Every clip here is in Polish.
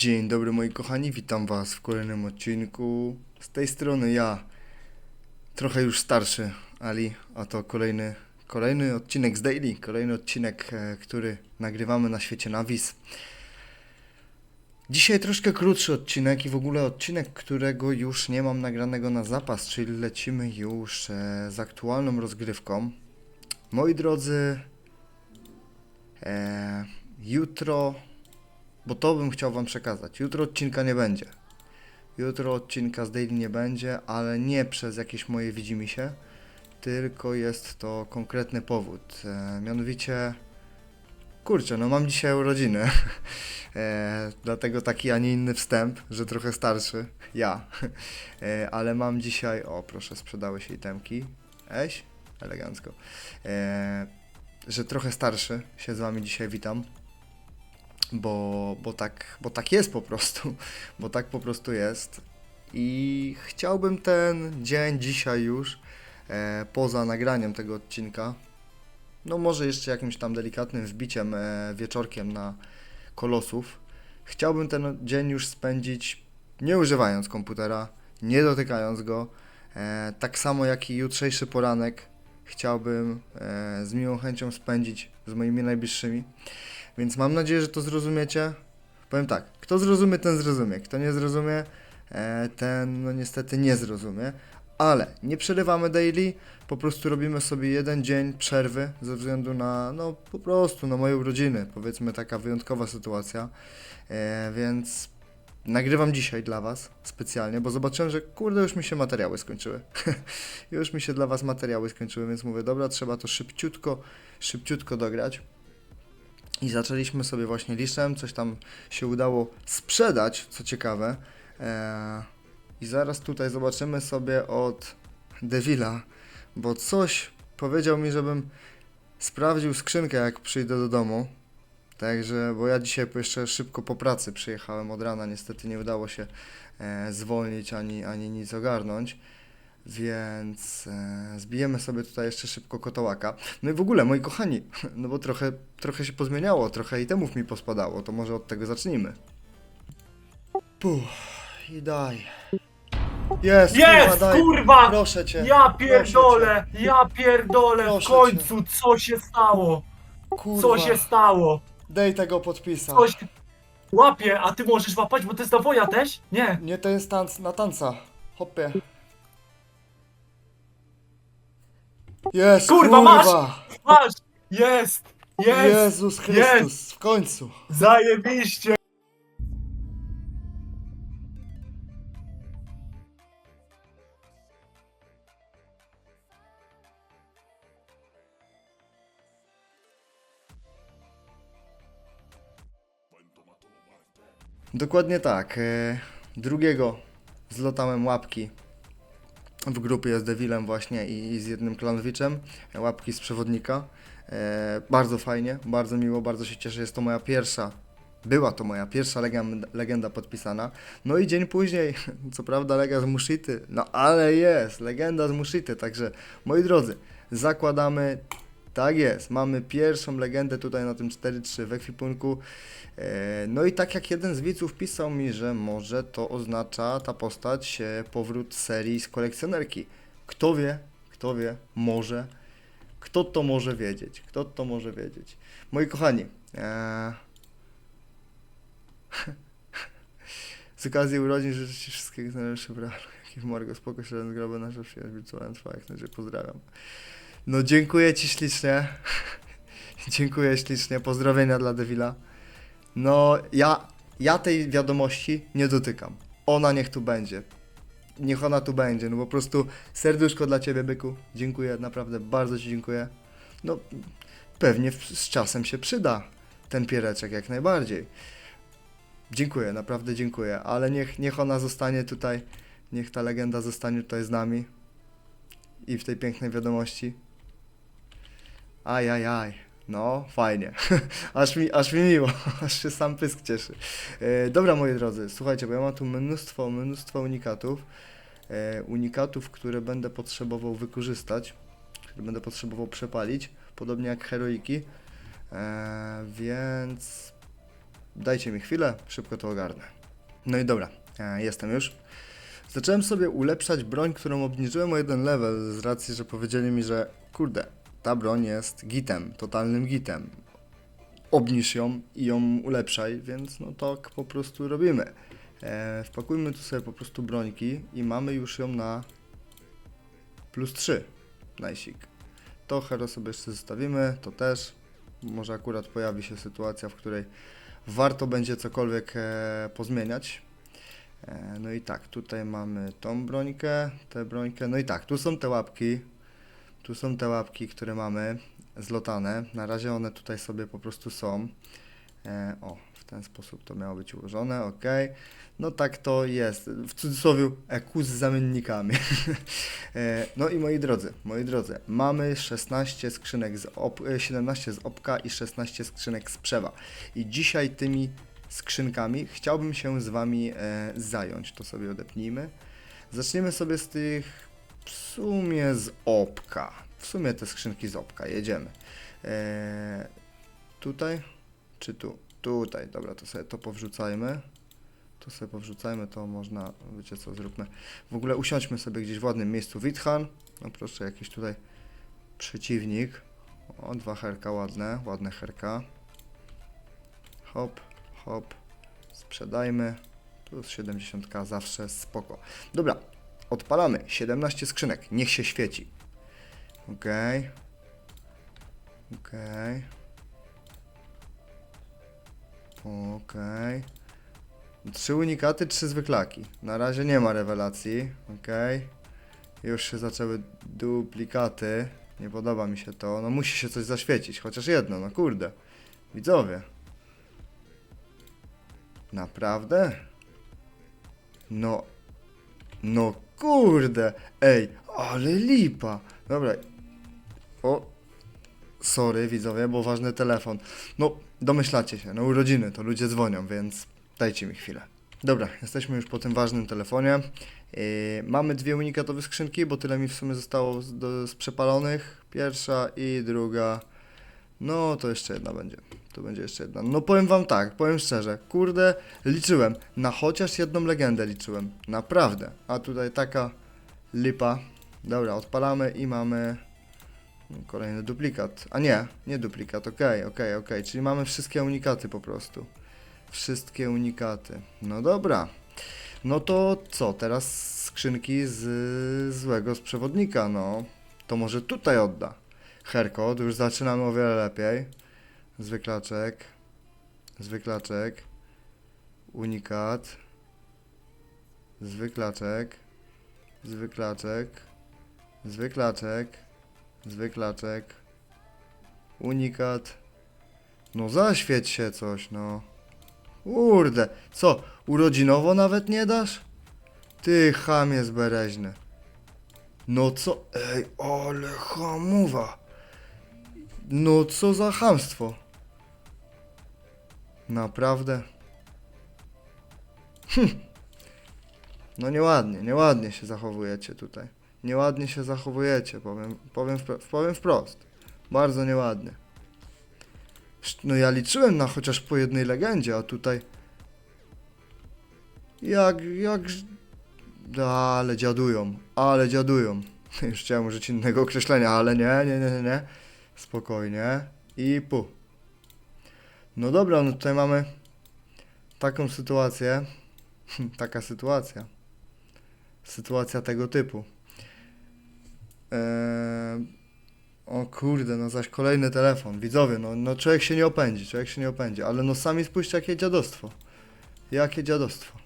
Dzień dobry moi kochani, witam was w kolejnym odcinku. Z tej strony ja, trochę już starszy Ali, a to kolejny, kolejny odcinek z Daily, kolejny odcinek, e, który nagrywamy na świecie Navis. Dzisiaj troszkę krótszy odcinek i w ogóle odcinek, którego już nie mam nagranego na zapas, czyli lecimy już e, z aktualną rozgrywką. Moi drodzy, e, jutro bo to bym chciał Wam przekazać. Jutro odcinka nie będzie. Jutro odcinka z Daily nie będzie, ale nie przez jakieś moje widzimisię, tylko jest to konkretny powód. E, mianowicie, kurczę, no mam dzisiaj urodziny. E, dlatego taki, a nie inny wstęp, że trochę starszy. Ja. E, ale mam dzisiaj, o proszę, sprzedały się itemki. Eś, elegancko. E, że trochę starszy się z Wami dzisiaj witam bo, bo, tak, bo tak jest po prostu, bo tak po prostu jest. I chciałbym ten dzień dzisiaj już, e, poza nagraniem tego odcinka, no może jeszcze jakimś tam delikatnym wbiciem e, wieczorkiem na kolosów, chciałbym ten dzień już spędzić nie używając komputera, nie dotykając go, e, tak samo jak i jutrzejszy poranek chciałbym e, z miłą chęcią spędzić z moimi najbliższymi. Więc mam nadzieję, że to zrozumiecie. Powiem tak, kto zrozumie, ten zrozumie. Kto nie zrozumie, e, ten no niestety nie zrozumie. Ale nie przerywamy daily, po prostu robimy sobie jeden dzień przerwy ze względu na, no po prostu na moje urodziny. Powiedzmy taka wyjątkowa sytuacja. E, więc nagrywam dzisiaj dla Was specjalnie, bo zobaczyłem, że kurde już mi się materiały skończyły. już mi się dla Was materiały skończyły, więc mówię, dobra, trzeba to szybciutko, szybciutko dograć. I zaczęliśmy sobie właśnie liszem, coś tam się udało sprzedać, co ciekawe. Eee, I zaraz tutaj zobaczymy sobie od Devila, bo coś powiedział mi, żebym sprawdził skrzynkę, jak przyjdę do domu. Także, bo ja dzisiaj jeszcze szybko po pracy przyjechałem od rana, niestety nie udało się e, zwolnić ani, ani nic ogarnąć. Więc e, zbijemy sobie tutaj jeszcze szybko kotołaka. No i w ogóle, moi kochani, no bo trochę, trochę się pozmieniało, trochę itemów mi pospadało, to może od tego zacznijmy. Puh, i daj. Jest, kurwa, Jest, daj. kurwa! Proszę cię. Ja pierdolę, ja pierdolę, w Proszę końcu co się stało? Kurwa, Co się stało? daj tego podpisa. Co się... Łapie, a ty możesz łapać, bo to jest nawoja też? Nie. Nie, to jest tanc, na tanca. Hopie. Jest, Kurwa, masz! Masz! Jest! Jest! Jezus Chrystus, w końcu. Zajebiście! Dokładnie tak. E, drugiego zlotałem łapki w grupie z Devilem właśnie i, i z jednym klanowiczem. e, Łapki z przewodnika. E, bardzo fajnie, bardzo miło, bardzo się cieszę. Jest to moja pierwsza, była to moja pierwsza legenda, legenda podpisana. No i dzień później, co prawda lega z Mushity, no ale jest, legenda z Mushity. Także moi drodzy, zakładamy tak jest, mamy pierwszą legendę tutaj na tym 4-3 w ekwipunku. E, No i tak jak jeden z widzów pisał mi, że może to oznacza ta postać powrót serii z kolekcjonerki. Kto wie, kto wie, może. Kto to może wiedzieć? Kto to może wiedzieć? Moi kochani, e... z okazji urodzin życzę Ci wszystkiego najlepszego jaki w Morgo spoko się grobę nasza przyjaźń wirtualna jak najbardziej pozdrawiam. No dziękuję Ci ślicznie. dziękuję ślicznie. Pozdrowienia dla Devila. No ja, ja tej wiadomości nie dotykam. Ona niech tu będzie. Niech ona tu będzie. No po prostu serduszko dla Ciebie, byku. Dziękuję, naprawdę bardzo Ci dziękuję. No pewnie z czasem się przyda ten piereczek jak najbardziej. Dziękuję, naprawdę dziękuję, ale niech, niech ona zostanie tutaj, niech ta legenda zostanie tutaj z nami i w tej pięknej wiadomości. Aj, aj, aj. No, fajnie. aż, mi, aż mi miło, aż się sam pysk cieszy. E, dobra, moi drodzy, słuchajcie, bo ja mam tu mnóstwo, mnóstwo unikatów. E, unikatów, które będę potrzebował wykorzystać, które będę potrzebował przepalić, podobnie jak heroiki. E, więc dajcie mi chwilę, szybko to ogarnę. No i dobra, e, jestem już. Zacząłem sobie ulepszać broń, którą obniżyłem o jeden level z racji, że powiedzieli mi, że kurde, ta broń jest gitem, totalnym gitem. Obniż ją i ją ulepszaj, więc no tak po prostu robimy. E, wpakujmy tu sobie po prostu brońki i mamy już ją na plus 3. Najsik. To hero sobie jeszcze zostawimy, to też. Może akurat pojawi się sytuacja, w której warto będzie cokolwiek e, pozmieniać. E, no i tak, tutaj mamy tą brońkę, tę brońkę. No i tak, tu są te łapki. Tu są te łapki, które mamy zlotane. Na razie one tutaj sobie po prostu są. E, o, w ten sposób to miało być ułożone, ok. No tak to jest. W cudzysłowie EQ z zamiennikami. E, no i moi drodzy, moi drodzy, mamy 16 skrzynek z op, e, 17 z opka i 16 skrzynek z przewa. I dzisiaj tymi skrzynkami chciałbym się z wami e, zająć. To sobie odepnijmy. Zaczniemy sobie z tych w sumie z opka. W sumie te skrzynki z opka. Jedziemy. E, tutaj czy tu? Tutaj, dobra, to sobie to powrzucajmy. To sobie powrzucajmy, to można, wiecie co, zróbmy. W ogóle usiądźmy sobie gdzieś w ładnym miejscu. Withan, no proszę, jakiś tutaj przeciwnik. O, dwa herka ładne, ładne herka. Hop, hop, sprzedajmy. Plus 70k zawsze spoko. Dobra, odpalamy. 17 skrzynek, niech się świeci. Okej. Okej. Okej. Trzy unikaty, trzy zwyklaki. Na razie nie ma rewelacji. Okej. Już się zaczęły duplikaty. Nie podoba mi się to. No musi się coś zaświecić. Chociaż jedno, no kurde. Widzowie. Naprawdę? No. No kurde. Ej, ale lipa. Dobra. O. Sorry widzowie, bo ważny telefon. No, domyślacie się, no urodziny, to ludzie dzwonią, więc dajcie mi chwilę. Dobra, jesteśmy już po tym ważnym telefonie. Yy, mamy dwie unikatowe skrzynki, bo tyle mi w sumie zostało z, do, z przepalonych. Pierwsza i druga. No, to jeszcze jedna będzie. To będzie jeszcze jedna. No powiem wam tak, powiem szczerze, kurde, liczyłem. Na chociaż jedną legendę liczyłem. Naprawdę. A tutaj taka lipa. Dobra, odpalamy i mamy kolejny duplikat. A nie, nie duplikat, okej, okej, okej. Czyli mamy wszystkie unikaty po prostu. Wszystkie unikaty. No dobra. No to co, teraz skrzynki z złego z przewodnika, no. To może tutaj odda. Herko, to już zaczynamy o wiele lepiej. Zwyklaczek. Zwyklaczek. Unikat. Zwyklaczek. Zwyklaczek. Zwyklaczek. Zwyklaczek. Unikat. No zaświeć się coś, no. Kurde, co, urodzinowo nawet nie dasz? Ty chamie zbereźny. No co, ej, ale hamuwa. No co za chamstwo. Naprawdę? Hm. No nieładnie, nieładnie się zachowujecie tutaj. Nieładnie się zachowujecie, powiem, powiem, wpro- powiem wprost. Bardzo nieładnie. No ja liczyłem na chociaż po jednej legendzie, a tutaj... Jak, jak... Ale dziadują, ale dziadują. Już chciałem użyć innego określenia, ale nie, nie, nie, nie. Spokojnie. I pu. No dobra, no tutaj mamy taką sytuację. Taka sytuacja. Sytuacja tego typu. Eee, o kurde, no zaś kolejny telefon. Widzowie, no, no człowiek się nie opędzi, człowiek się nie opędzi, ale no sami spójrzcie jakie dziadostwo. Jakie dziadostwo.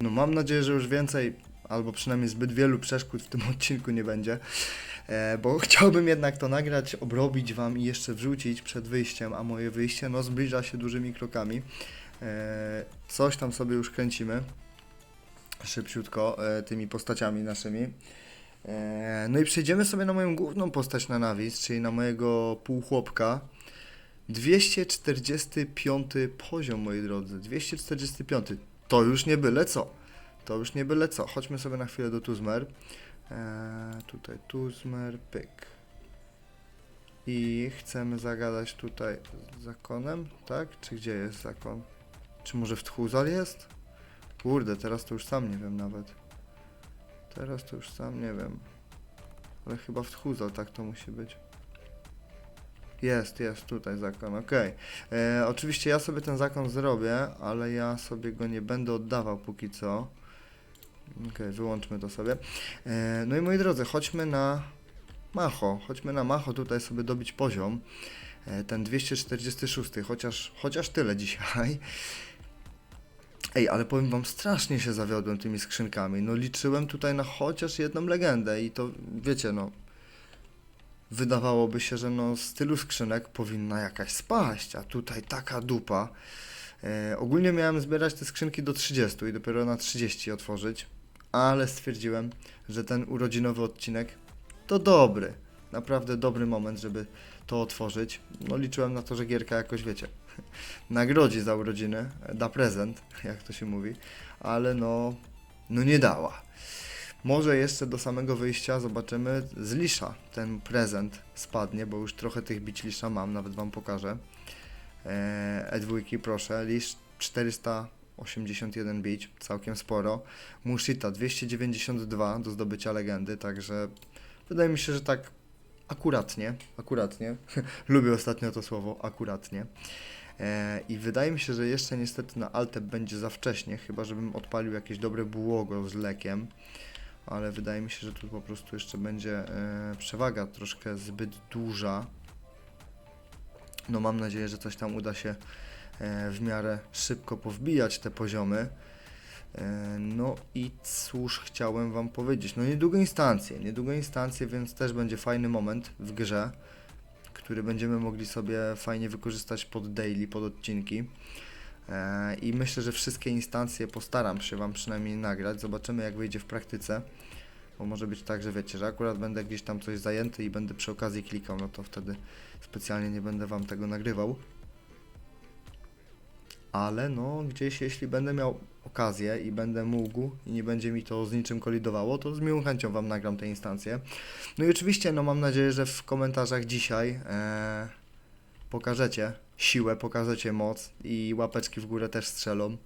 No mam nadzieję, że już więcej, albo przynajmniej zbyt wielu przeszkód w tym odcinku nie będzie, bo chciałbym jednak to nagrać, obrobić wam i jeszcze wrzucić przed wyjściem, a moje wyjście no zbliża się dużymi krokami. E, coś tam sobie już kręcimy szybciutko e, tymi postaciami naszymi. E, No i przejdziemy sobie na moją główną postać na nawis, czyli na mojego półchłopka. 245 poziom, moi drodzy. 245. To już nie byle co. To już nie byle co. Chodźmy sobie na chwilę do Tuzmer. E, tutaj Tuzmer, pyk. I chcemy zagadać tutaj z zakonem, tak? Czy gdzie jest zakon? Czy może w Tchuzal jest? Kurde, teraz to już sam nie wiem nawet. Teraz to już sam nie wiem. Ale chyba w Tchuzal tak to musi być. Jest, jest tutaj zakon, okej. E, Oczywiście ja sobie ten zakon zrobię, ale ja sobie go nie będę oddawał póki co. Okej, wyłączmy to sobie. E, no i moi drodzy, chodźmy na Macho. Chodźmy na Macho tutaj sobie dobić poziom. E, ten 246, chociaż, chociaż tyle dzisiaj. Ej, ale powiem wam, strasznie się zawiodłem tymi skrzynkami. No liczyłem tutaj na chociaż jedną legendę i to, wiecie, no... Wydawałoby się, że no z tylu skrzynek powinna jakaś spaść, a tutaj taka dupa. E, ogólnie miałem zbierać te skrzynki do 30 i dopiero na 30 otworzyć, ale stwierdziłem, że ten urodzinowy odcinek to dobry, naprawdę dobry moment, żeby to otworzyć. No liczyłem na to, że gierka jakoś, wiecie, nagrodzi za urodziny, da prezent, jak to się mówi, ale no, no nie dała. Może jeszcze do samego wyjścia zobaczymy z Lisza ten prezent spadnie, bo już trochę tych bić Lisza mam, nawet Wam pokażę. Eee, E2, proszę, Lisz 481 bić, całkiem sporo. Mushita 292 do zdobycia legendy, także wydaje mi się, że tak akuratnie, akuratnie, lubię ostatnio to słowo, akuratnie. E, I wydaje mi się, że jeszcze niestety na Altep będzie za wcześnie, chyba żebym odpalił jakieś dobre bułogo z lekiem. Ale wydaje mi się, że tu po prostu jeszcze będzie e, przewaga troszkę zbyt duża. No mam nadzieję, że coś tam uda się w miarę szybko powbijać te poziomy. E, No i cóż chciałem wam powiedzieć. No niedługo instancje, niedługo instancje, więc też będzie fajny moment w grze, który będziemy mogli sobie fajnie wykorzystać pod daily, pod odcinki. E, I myślę, że wszystkie instancje postaram się Wam przynajmniej nagrać. Zobaczymy, jak wyjdzie w praktyce. Bo może być tak, że wiecie, że akurat będę gdzieś tam coś zajęty i będę przy okazji klikał, no to wtedy specjalnie nie będę Wam tego nagrywał. Ale no, gdzieś jeśli będę miał okazję i będę mógł i nie będzie mi to z niczym kolidowało, to z miłą chęcią Wam nagram te instancje. No i oczywiście, no mam nadzieję, że w komentarzach dzisiaj e, pokażecie siłę, pokażecie moc i łapeczki w górę też strzelą.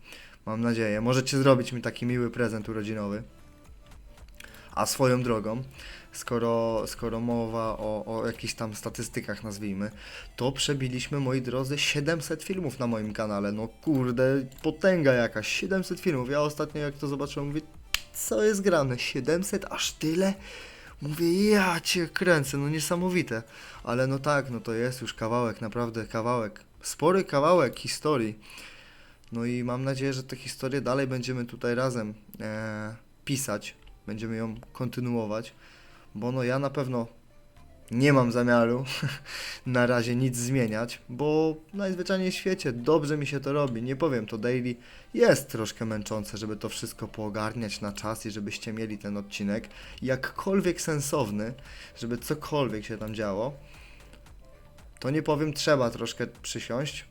Mam nadzieję. Możecie zrobić mi taki miły prezent urodzinowy. A swoją drogą, skoro, skoro mowa o, o jakichś tam statystykach nazwijmy, to przebiliśmy, moi drodzy, 700 filmów na moim kanale. No kurde, potęga jakaś, 700 filmów. Ja ostatnio jak to zobaczyłem, mówię, co jest grane, 700, aż tyle? Mówię, ja cię kręcę, no niesamowite. Ale no tak, no to jest już kawałek, naprawdę kawałek, spory kawałek historii. No i mam nadzieję, że tę historię dalej będziemy tutaj razem e, pisać, będziemy ją kontynuować, bo no ja na pewno nie mam zamiaru na razie nic zmieniać, bo najzwyczajniej w świecie dobrze mi się to robi. Nie powiem, to daily jest troszkę męczące, żeby to wszystko poogarniać na czas i żebyście mieli ten odcinek jakkolwiek sensowny, żeby cokolwiek się tam działo. To nie powiem, trzeba troszkę przysiąść,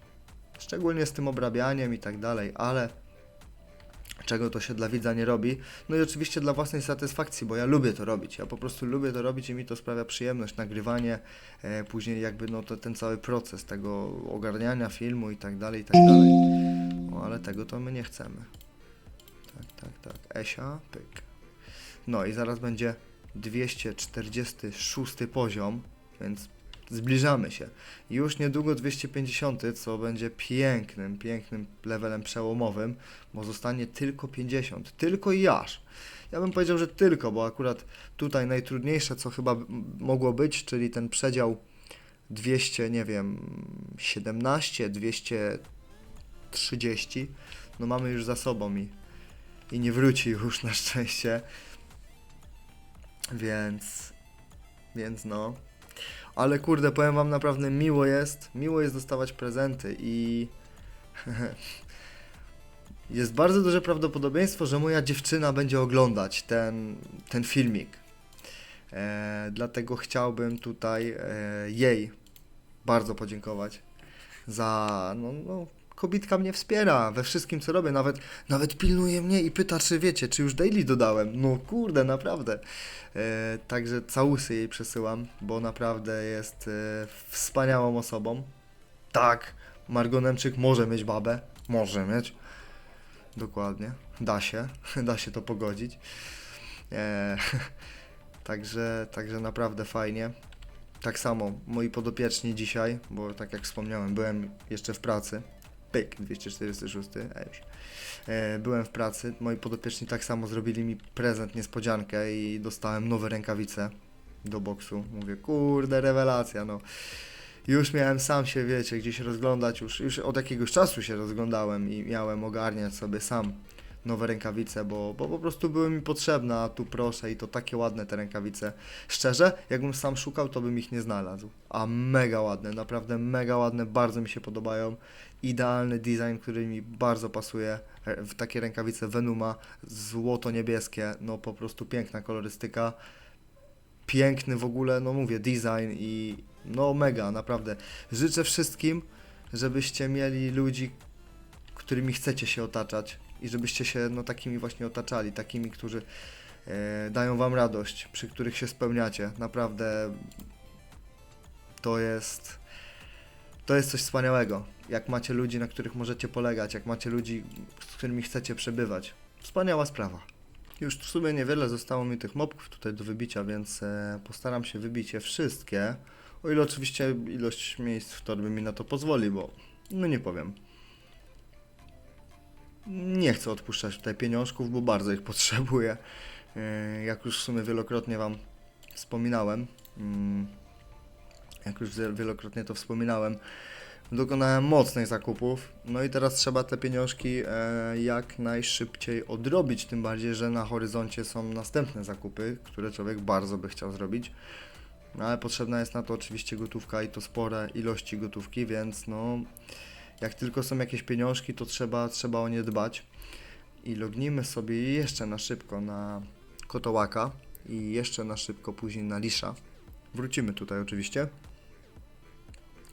szczególnie z tym obrabianiem i tak dalej, ale czego to się dla widza nie robi. No i oczywiście dla własnej satysfakcji, bo ja lubię to robić. Ja po prostu lubię to robić i mi to sprawia przyjemność, nagrywanie, e, później jakby no to ten cały proces tego ogarniania filmu i tak dalej, i tak dalej. No ale tego to my nie chcemy. Tak, tak, tak. Esia, pyk. No i zaraz będzie 246 poziom, więc zbliżamy się. Już niedługo 250, co będzie pięknym, pięknym levelem przełomowym, bo zostanie tylko 50. Tylko i aż. Ja bym powiedział, że tylko, bo akurat tutaj najtrudniejsze, co chyba mogło być, czyli ten przedział 200, nie wiem, 17, 230, no mamy już za sobą i, i nie wróci już na szczęście. Więc, więc no. Ale kurde, powiem wam naprawdę miło jest, miło jest dostawać prezenty i jest bardzo duże prawdopodobieństwo, że moja dziewczyna będzie oglądać ten, ten filmik. E, dlatego chciałbym tutaj e, jej bardzo podziękować za, no, no, kobitka mnie wspiera we wszystkim, co robię, nawet, nawet pilnuje mnie i pyta, czy wiecie, czy już daily dodałem. No kurde, naprawdę. E, także całusy jej przesyłam, bo naprawdę jest e, wspaniałą osobą. Tak, Margonemczyk może mieć babę, może mieć, dokładnie. Da się, da się to pogodzić. E, także, także naprawdę fajnie. Tak samo moi podopieczni dzisiaj, bo tak jak wspomniałem, byłem jeszcze w pracy. Pyk, 246, a już. E, byłem w pracy, moi podopieczni tak samo zrobili mi prezent, niespodziankę i dostałem nowe rękawice do boksu. Mówię, kurde, rewelacja, no. Już miałem sam się, wiecie, gdzieś rozglądać, już, już od jakiegoś czasu się rozglądałem i miałem ogarniać sobie sam nowe rękawice, bo, bo po prostu były mi potrzebne, a tu proszę i to takie ładne te rękawice. Szczerze, jakbym sam szukał, to bym ich nie znalazł. A mega ładne, naprawdę mega ładne, bardzo mi się podobają. Idealny design, który mi bardzo pasuje. E, W takie rękawice Venuma, złoto-niebieskie, no po prostu piękna kolorystyka. Piękny w ogóle, no mówię, design i no mega, naprawdę. Życzę wszystkim, żebyście mieli ludzi, którymi chcecie się otaczać i żebyście się no, takimi właśnie otaczali, takimi, którzy e, dają wam radość, przy których się spełniacie. Naprawdę to jest to jest coś wspaniałego. Jak macie ludzi, na których możecie polegać, jak macie ludzi, z którymi chcecie przebywać. Wspaniała sprawa. Już w sumie niewiele zostało mi tych mobków tutaj do wybicia, więc e, postaram się wybić je wszystkie. O ile oczywiście ilość miejsc w torbie mi na to pozwoli, bo no nie powiem. Nie chcę odpuszczać tutaj pieniążków, bo bardzo ich potrzebuję. E, Jak już w sumie wielokrotnie Wam wspominałem, mm, jak już wie- wielokrotnie to wspominałem, dokonałem mocnych zakupów. No i teraz trzeba te pieniążki e, jak najszybciej odrobić, tym bardziej, że na horyzoncie są następne zakupy, które człowiek bardzo by chciał zrobić. No ale potrzebna jest na to oczywiście gotówka i to spore ilości gotówki, więc no jak tylko są jakieś pieniążki, to trzeba, trzeba o nie dbać. I lognijmy sobie jeszcze na szybko na Kotołaka i jeszcze na szybko później na Lisza. Wrócimy tutaj oczywiście,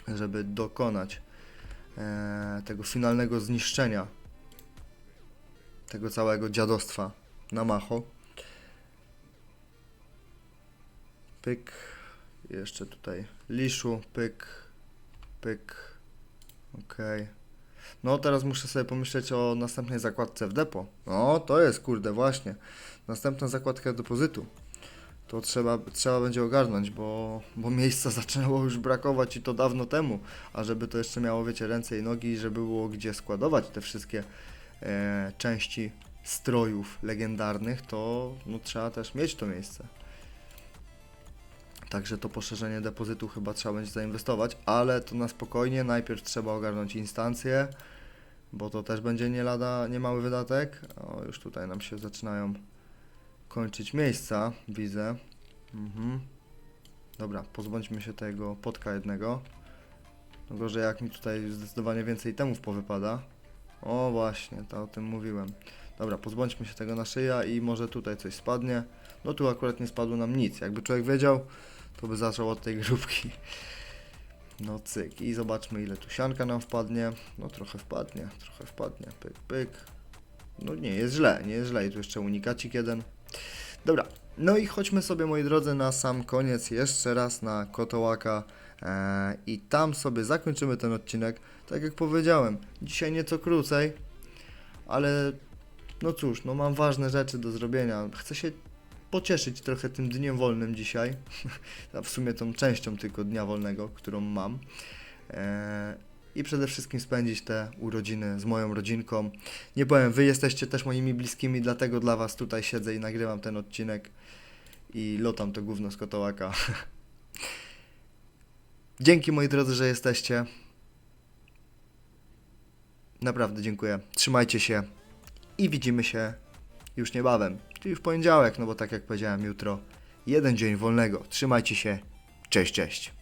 żeby dokonać e, tego finalnego zniszczenia tego całego dziadostwa na Macho. Pyk. Jeszcze tutaj Liszu, pyk, pyk. Okej. No teraz muszę sobie pomyśleć o następnej zakładce w depo. No to jest kurde właśnie. Następna zakładka depozytu. To trzeba, trzeba będzie ogarnąć, bo, bo miejsca zaczęło już brakować i to dawno temu. A żeby to jeszcze miało, wiecie, ręce i nogi, i żeby było gdzie składować te wszystkie e, części strojów legendarnych, to no, trzeba też mieć to miejsce. Także to poszerzenie depozytu chyba trzeba będzie zainwestować, ale to na spokojnie. Najpierw trzeba ogarnąć instancje, bo to też będzie nie lada, niemały wydatek. O, już tutaj nam się zaczynają kończyć miejsca, widzę. Mhm. Dobra, pozbądźmy się tego potka jednego. No gorzej jak mi tutaj zdecydowanie więcej temów powypada. O właśnie, to o tym mówiłem. Dobra, pozbądźmy się tego na szyja i może tutaj coś spadnie. No tu akurat nie spadło nam nic. Jakby człowiek wiedział, to by zaczął od tej grupki. No cyk. I zobaczmy ile tu sianka nam wpadnie. No trochę wpadnie, trochę wpadnie. Pyk, pyk. No nie jest źle, nie jest źle. I tu jeszcze unikacik jeden. Dobra. No i chodźmy sobie, moi drodzy, na sam koniec jeszcze raz na Kotołaka. Eee, I tam sobie zakończymy ten odcinek. Tak jak powiedziałem, dzisiaj nieco krócej, ale no cóż, no mam ważne rzeczy do zrobienia. Chcę się pocieszyć trochę tym dniem wolnym dzisiaj. A w sumie tą częścią tylko dnia wolnego, którą mam. Eee, I przede wszystkim spędzić te urodziny z moją rodzinką. Nie powiem, wy jesteście też moimi bliskimi, dlatego dla was tutaj siedzę i nagrywam ten odcinek i lotam to gówno z kotołaka. Dzięki moi drodzy, że jesteście. Naprawdę dziękuję. Trzymajcie się i widzimy się już niebawem, czyli w poniedziałek, no bo tak jak powiedziałem, jutro jeden dzień wolnego. Trzymajcie się. Cześć, cześć.